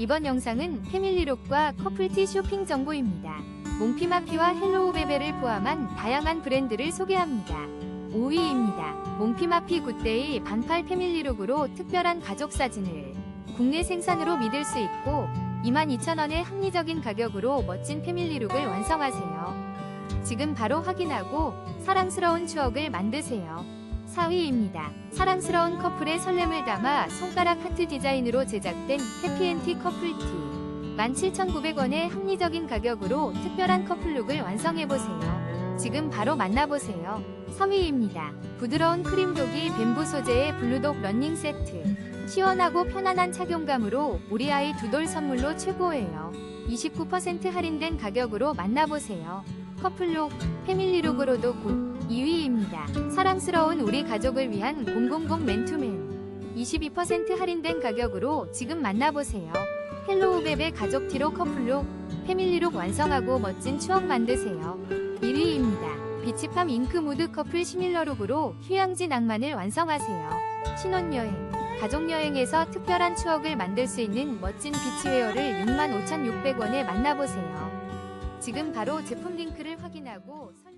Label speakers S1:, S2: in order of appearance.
S1: 이번 영상은 패밀리룩과 커플티 쇼핑 정보입니다. 몽피마피와 헬로우베베를 포함한 다양한 브랜드를 소개합니다. 5위입니다. 몽피마피 굿데이 반팔 패밀리룩으로 특별한 가족 사진을 국내 생산으로 믿을 수 있고 22,000원의 합리적인 가격으로 멋진 패밀리룩을 완성하세요. 지금 바로 확인하고 사랑스러운 추억을 만드세요. 4위입니다. 사랑스러운 커플의 설렘을 담아 손가락 하트 디자인으로 제작된 해피엔티 커플티. 17,900원의 합리적인 가격으로 특별한 커플룩을 완성해보세요. 지금 바로 만나보세요. 3위입니다. 부드러운 크림독이 뱀부 소재의 블루독 러닝 세트. 시원하고 편안한 착용감으로 우리 아이 두 돌 선물로 최고예요. 29% 할인된 가격으로 만나보세요. 커플룩, 패밀리룩으로도 굿. 2위 입니다. 사랑스러운 우리 가족을 위한 000 맨투맨. 22% 할인된 가격으로 지금 만나보세요. 헬로우베베 가족티로 커플룩, 패밀리룩 완성하고 멋진 추억 만드세요. 1위입니다. 비치팜 잉크 무드 커플 시밀러룩으로 휴양지 낭만을 완성하세요. 신혼여행, 가족여행에서 특별한 추억을 만들 수 있는 멋진 비치웨어를 65,600원에 만나보세요. 지금 바로 제품 링크를 확인하고 설-